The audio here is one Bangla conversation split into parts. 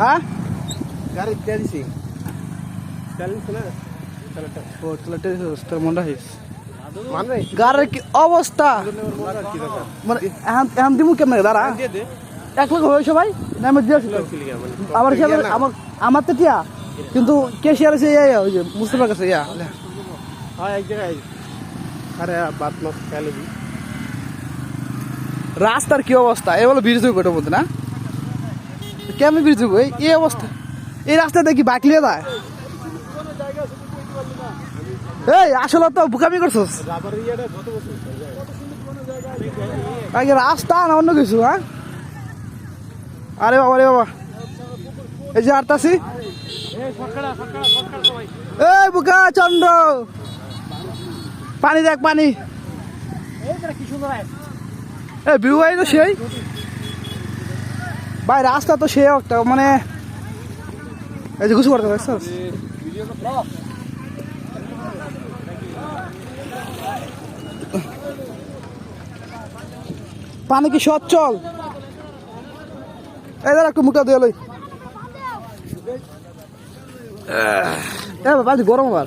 হ্যাঁ? গাড়ি গাড়ির কি অবস্থা? মানে এখন এখন দিমু কেমন? দাঁড়া। এক লাখ না আমি গেল মানে আমার আমার আমার তো টিয়া। কিন্তু আছে ইয়া ওই যে মুস্তফার কাছে ইয়া। হ্যাঁ এক জায়গায় আরে বাত মাস খাইলে রাস্তার কি অবস্থা? এ বলো মধ্যে না? কেমন ব্রিজ এই এই অবস্থা। এই রাস্তা দেখি বাকলিয়ে দেয় এই আসলে তো বুকামি করছস। আগে রাস্তা না অন্য কিছু হ্যাঁ? আরে বাবা রে বাবা। এই যে আরতাছি এই বুকা চন্দ্র। পানি দেখ পানি। এ ভিউ আই তো সেই। ভাই রাস্তা তো সে একটা মানে এই যে ঘুষু করতে দেখছস পানি কি সচ্ছল? এই দাঁড়া একটু মুখটা দিয়ে লই। এ বাবা গরম আবার।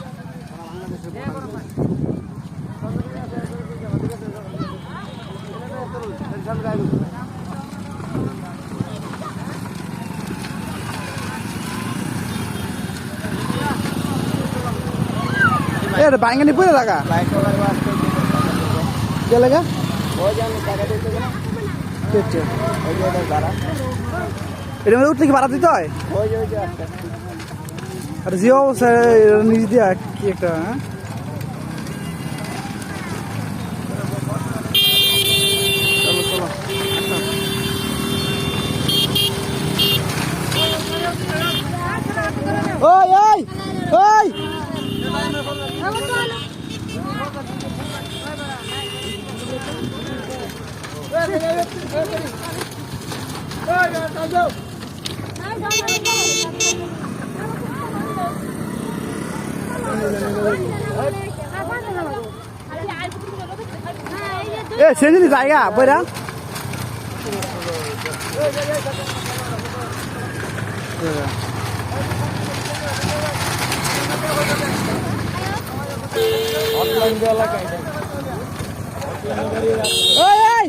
যা লাল গিলিয়া যা এ বাইঙ্গানি পড়ে লাগা? কে লাগা মধ্যে উঠলে কি ভাড়া দিতে হয়? আর যে অবস্থা নিজ দিয়া কি একটা হ্যাঁ? ওই ওই ওই এ সেদিন জায়গা বইরা। ওই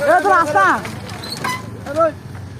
ওই এ তো রাস্তা। Em ơi.